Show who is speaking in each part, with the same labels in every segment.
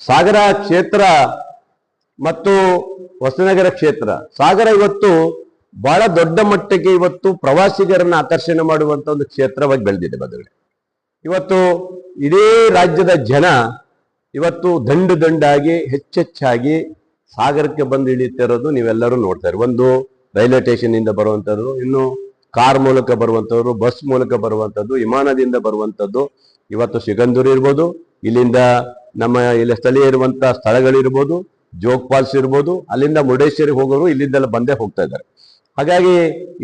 Speaker 1: ಸಾಗರ ಕ್ಷೇತ್ರ ಮತ್ತು ಹೊಸನಗರ ಕ್ಷೇತ್ರ. ಸಾಗರ ಇವತ್ತು ಬಹಳ ದೊಡ್ಡ ಮಟ್ಟಕ್ಕೆ ಇವತ್ತು ಪ್ರವಾಸಿಗರನ್ನ ಆಕರ್ಷಣೆ ಮಾಡುವಂತ ಒಂದು ಕ್ಷೇತ್ರವಾಗಿ ಬೆಳೆದಿದೆ ಬದಲು. ಇವತ್ತು ಇಡೀ ರಾಜ್ಯದ ಜನ ಇವತ್ತು ದಂಡು ದಂಡಾಗಿ ಹೆಚ್ಚೆಚ್ಚಾಗಿ ಸಾಗರಕ್ಕೆ ಬಂದು ಇಳಿಯುತ್ತಿರೋದು ನೀವೆಲ್ಲರೂ ನೋಡ್ತಾ ಇರಿ ಒಂದು ರೈಲ್ವೆ ಸ್ಟೇಷನ್ ಇಂದ ಬರುವಂತದ್ದು, ಇನ್ನು ಕಾರ್ ಮೂಲಕ ಬರುವಂತವ್ರು ಬಸ್ ಮೂಲಕ ಬರುವಂಥದ್ದು ವಿಮಾನದಿಂದ ಬರುವಂಥದ್ದು ಇವತ್ತು ಸಿಗಂದೂರು ಇರ್ಬೋದು, ಇಲ್ಲಿಂದ ನಮ್ಮ ಇಲ್ಲಿ ಸ್ಥಳೀಯ ಇರುವಂತ ಸ್ಥಳಗಳಿರ್ಬೋದು ಜೋಗ್ ಫಾಲ್ಸ್ ಇರ್ಬೋದು, ಅಲ್ಲಿಂದ ಮುರುಡೇಶ್ವರಿ ಹೋಗೋರು ಇಲ್ಲಿಂದೆಲ್ಲ ಬಂದೇ ಹೋಗ್ತಾ ಇದ್ದಾರೆ. ಹಾಗಾಗಿ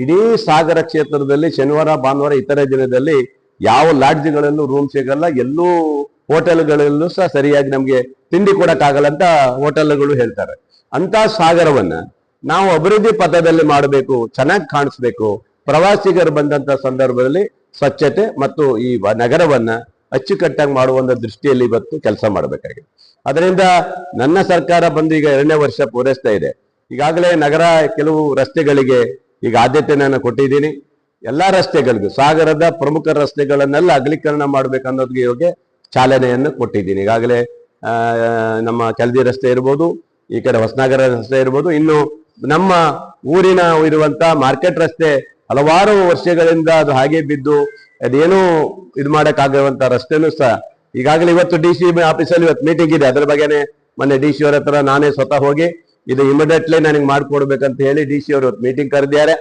Speaker 1: ಇಡೀ ಸಾಗರ ಕ್ಷೇತ್ರದಲ್ಲಿ ಶನಿವಾರ, ಭಾನುವಾರ ಇತರೆ ದಿನದಲ್ಲಿ ಯಾವ ಲಾಡ್ಜ್ಗಳಲ್ಲೂ ರೂಮ್ ಸಿಗಲ್ಲ, ಎಲ್ಲೂ ಹೋಟೆಲ್ಗಳಲ್ಲೂ ಸಹ ಸರಿಯಾಗಿ ನಮಗೆ ತಿಂಡಿ ಕೊಡಕ್ಕಾಗಲ್ಲ ಅಂತ ಹೋಟೆಲ್ಗಳು ಹೇಳ್ತಾರೆ. ಅಂತ ಸಾಗರವನ್ನ ನಾವು ಅಭಿವೃದ್ಧಿ ಪಥದಲ್ಲಿ ಮಾಡಬೇಕು, ಚೆನ್ನಾಗಿ ಕಾಣಿಸ್ಬೇಕು, ಪ್ರವಾಸಿಗರು ಬಂದಂತ ಸಂದರ್ಭದಲ್ಲಿ ಸ್ವಚ್ಛತೆ ಮತ್ತು ಈ ನಗರವನ್ನ ಅಚ್ಚುಕಟ್ಟಾಗಿ ಮಾಡುವಂತ ದೃಷ್ಟಿಯಲ್ಲಿ ಇವತ್ತು ಕೆಲಸ ಮಾಡಬೇಕಾಗಿದೆ. ಅದರಿಂದ ನನ್ನ ಸರ್ಕಾರ ಬಂದು ಈಗ ಎರಡನೇ ವರ್ಷ ಪೂರೈಸ್ತಾ ಇದೆ. ಈಗಾಗಲೇ ನಗರ ಕೆಲವು ರಸ್ತೆಗಳಿಗೆ ಈಗ ಆದ್ಯತೆಯನ್ನು ಕೊಟ್ಟಿದ್ದೀನಿ. ಎಲ್ಲಾ ರಸ್ತೆಗಳಿಗೂ, ಸಾಗರದ ಪ್ರಮುಖ ರಸ್ತೆಗಳನ್ನೆಲ್ಲ ಅಗಲೀಕರಣ ಮಾಡ್ಬೇಕನ್ನೋದಕ್ಕೆ ಇವಾಗ ಚಾಲನೆಯನ್ನು ಕೊಟ್ಟಿದ್ದೀನಿ. ಈಗಾಗಲೇ ನಮ್ಮ ಕೆಳದಿ ರಸ್ತೆ ಇರ್ಬೋದು, ಈ ಕಡೆ ಹೊಸನಗರ ರಸ್ತೆ ಇರ್ಬೋದು, ಇನ್ನು ನಮ್ಮ ಊರಿನ ಇರುವಂತ ಮಾರ್ಕೆಟ್ ರಸ್ತೆ ಹಲವಾರು ವರ್ಷಗಳಿಂದ ಅದು ಹಾಗೆ ಬಿದ್ದು, ಅದೇನು ಇದು ಮಾಡಕ್ಕಾಗುವಂತ ರಸ್ತೆನೂ ಸಹ, ಈಗಾಗಲೇ ಇವತ್ತು ಡಿ ಸಿ ಆಫೀಸಲ್ಲಿ ಇವತ್ತು ಮೀಟಿಂಗ್ ಇದೆ. ಅದ್ರ ಬಗ್ಗೆನೆ ಮೊನ್ನೆ ಡಿ ಸಿ ಅವ್ರ ಹತ್ರ ನಾನೇ ಸ್ವತಃ ಹೋಗಿ ಇದು ಇಮಿಡಿಯೇಟ್ಲಿ ನನಗೆ ಮಾಡ್ಕೊಡ್ಬೇಕಂತ ಹೇಳಿ ಡಿ ಸಿ ಅವರು ಇವತ್ತು ಮೀಟಿಂಗ್ ಕರೆದಿದ್ದಾರೆ.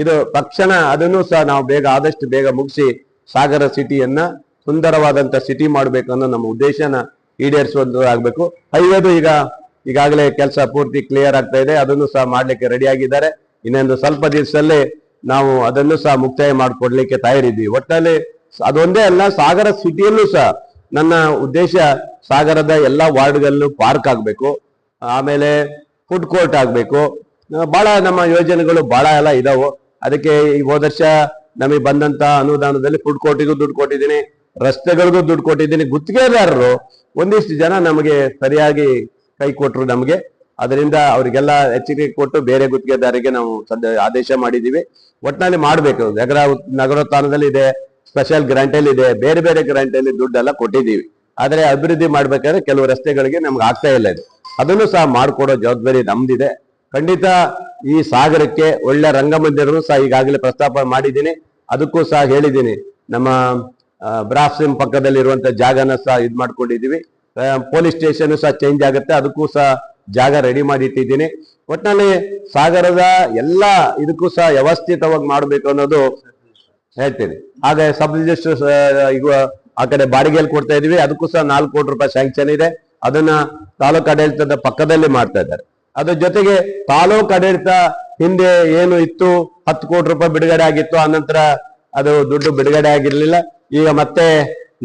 Speaker 1: ಇದು ತಕ್ಷಣ ಅದನ್ನು ಸಹ ನಾವು ಬೇಗ, ಆದಷ್ಟು ಬೇಗ ಮುಗಿಸಿ ಸಾಗರ ಸಿಟಿಯನ್ನ ಸುಂದರವಾದಂತ ಸಿಟಿ ಮಾಡ್ಬೇಕು ಅನ್ನೋ ನಮ್ಮ ಉದ್ದೇಶನ ಈಡೇರಿಸುವಂತ ಆಗ್ಬೇಕು. ಹೈವೇದು ಈಗ, ಈಗಾಗಲೇ ಕೆಲಸ ಪೂರ್ತಿ ಕ್ಲಿಯರ್ ಆಗ್ತಾ ಇದೆ. ಅದನ್ನು ಸಹ ಮಾಡ್ಲಿಕ್ಕೆ ರೆಡಿ ಆಗಿದ್ದಾರೆ. ಇನ್ನೊಂದು ಸ್ವಲ್ಪ ದಿವಸದಲ್ಲಿ ನಾವು ಅದನ್ನು ಸಹ ಮುಕ್ತಾಯ ಮಾಡಿಕೊಡ್ಲಿಕ್ಕೆ ತಯಾರಿದ್ವಿ ಒಟ್ಟಲ್ಲಿ ಅದೊಂದೇ ಅಲ್ಲ, ಸಾಗರ ಸಿಟಿಯಲ್ಲೂ ಸಹ ನನ್ನ ಉದ್ದೇಶ ಸಾಗರದ ಎಲ್ಲ ವಾರ್ಡ್ಗಳಲ್ಲೂ ಪಾರ್ಕ್ ಆಗಬೇಕು, ಆಮೇಲೆ ಫುಡ್ ಕೋರ್ಟ್ ಆಗಬೇಕು. ಬಹಳ ನಮ್ಮ ಯೋಜನೆಗಳು ಬಹಳ ಎಲ್ಲ ಇದಾವೆ. ಅದಕ್ಕೆ ಈ ಹೋದ ವರ್ಷ ನಮಗೆ ಬಂದಂತ ಅನುದಾನದಲ್ಲಿ ಫುಡ್ ಕೋರ್ಟಿಗೂ ದುಡ್ಡು ಕೊಟ್ಟಿದ್ದೀನಿ, ರಸ್ತೆಗಳಿಗೂ ದುಡ್ಡು ಕೊಟ್ಟಿದ್ದೀನಿ. ಗುತ್ತಿಗೆದಾರರು ಒಂದಿಷ್ಟು ಜನ ನಮಗೆ ಸರಿಯಾಗಿ ಕೈ ಕೊಟ್ಟರು ನಮಗೆ. ಅದರಿಂದ ಅವರಿಗೆಲ್ಲ ಎಚ್ಚರಿಕೆ ಕೊಟ್ಟು ಬೇರೆ ಗುತ್ತಿಗೆದಾರಿಗೆ ನಾವು ಸದ್ಯ ಆದೇಶ ಮಾಡಿದ್ದೀವಿ. ಒಟ್ಟಿನಲ್ಲಿ ಮಾಡಬೇಕು. ನಗರ ನಗರೋತ್ಥಾನದಲ್ಲಿ ಇದೆ ಸ್ಪೆಷಲ್ ಗ್ರಾಂಟಲ್ಲಿ ಇದೆ, ಬೇರೆ ಬೇರೆ ಗ್ರಾಂಟಲ್ಲಿ ದುಡ್ಡೆಲ್ಲ ಕೊಟ್ಟಿದ್ದೀವಿ. ಆದರೆ ಅಭಿವೃದ್ಧಿ ಮಾಡ್ಬೇಕಾದ್ರೆ ಕೆಲವು ರಸ್ತೆಗಳಿಗೆ ನಮ್ಗೆ ಆಗ್ತಾ ಇಲ್ಲ ಇದು. ಅದನ್ನು ಸಹ ಮಾಡಿಕೊಡೋ ಜವಾಬ್ದಾರಿ ನಮ್ದಿದೆ. ಖಂಡಿತ ಈ ಸಾಗರಕ್ಕೆ ಒಳ್ಳೆ ರಂಗಮಂದಿರನು ಸಹ ಈಗಾಗಲೇ ಪ್ರಸ್ತಾಪ ಮಾಡಿದ್ದೀನಿ. ಅದಕ್ಕೂ ಸಹ ಹೇಳಿದ್ದೀನಿ. ನಮ್ಮ ಬ್ರಾಫ್ಸಿಮ್ ಪಕ್ಕದಲ್ಲಿ ಇರುವಂತ ಜಾಗನ ಸಹ ಇದು ಮಾಡ್ಕೊಂಡಿದೀವಿ ಪೊಲೀಸ್ ಸ್ಟೇಷನ್ ಸಹ ಚೇಂಜ್ ಆಗುತ್ತೆ. ಅದಕ್ಕೂ ಸಹ ಜಾಗ ರೆಡಿ ಮಾಡಿ ಇಟ್ಟಿದ್ದೀನಿ. ಒಟ್ಟಿನಲ್ಲಿ ಸಾಗರದ ಎಲ್ಲ ಇದಕ್ಕೂ ಸಹ ವ್ಯವಸ್ಥಿತವಾಗಿ ಮಾಡಬೇಕು ಅನ್ನೋದು ಹೇಳ್ತೀನಿ. ಹಾಗೆ ಸಬ್ ರಿಜಿಸ್ಟರ್ ಈಗ ಆ ಕಡೆ ಬಾಡಿಗೆಯಲ್ಲಿ ಕೊಡ್ತಾ ಇದೀವಿ. ಅದಕ್ಕೂ ಸಹ ನಾಲ್ಕು ಕೋಟಿ ರೂಪಾಯಿ ಸ್ಯಾಂಕ್ಷನ್ ಇದೆ. ಅದನ್ನ ತಾಲೂಕು ಆಡಳಿತದ ಪಕ್ಕದಲ್ಲಿ ಮಾಡ್ತಾ ಇದ್ದಾರೆ. ಅದ್ರ ಜೊತೆಗೆ ತಾಲೂಕು ಆಡಳಿತ ಹಿಂದೆ ಏನು ಇತ್ತು? ಹತ್ತು ಕೋಟಿ ರೂಪಾಯಿ ಬಿಡುಗಡೆ ಆಗಿತ್ತು. ಆನಂತರ ಅದು ದುಡ್ಡು ಬಿಡುಗಡೆ ಆಗಿರ್ಲಿಲ್ಲ. ಈಗ ಮತ್ತೆ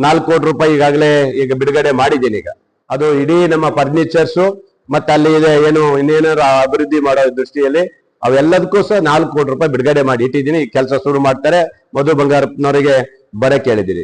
Speaker 1: ನಾಲ್ಕು ಕೋಟಿ ರೂಪಾಯಿ ಈಗಾಗಲೇ ಈಗ ಬಿಡುಗಡೆ ಮಾಡಿದ್ದೀನಿ ಈಗ. ಅದು ಇಡೀ ನಮ್ಮ ಫರ್ನಿಚರ್ಸ್ ಮತ್ತೆ ಅಲ್ಲಿ ಇದೆ ಏನು ಇನ್ನೇನಾದ್ರು ಅಭಿವೃದ್ಧಿ ಮಾಡೋ ದೃಷ್ಟಿಯಲ್ಲಿ ಅವೆಲ್ಲದಕ್ಕೂ ಸಹ ನಾಲ್ಕು ಕೋಟಿ ರೂಪಾಯಿ ಬಿಡುಗಡೆ ಮಾಡಿ ಇಟ್ಟಿದ್ದೀನಿ. ಕೆಲಸ ಶುರು ಮಾಡ್ತಾರೆ. ಮಧು ಬಂಗಾರಪ್ಪನವರಿಗೆ ಬರ ಹೇಳಿದ್ದೀನಿ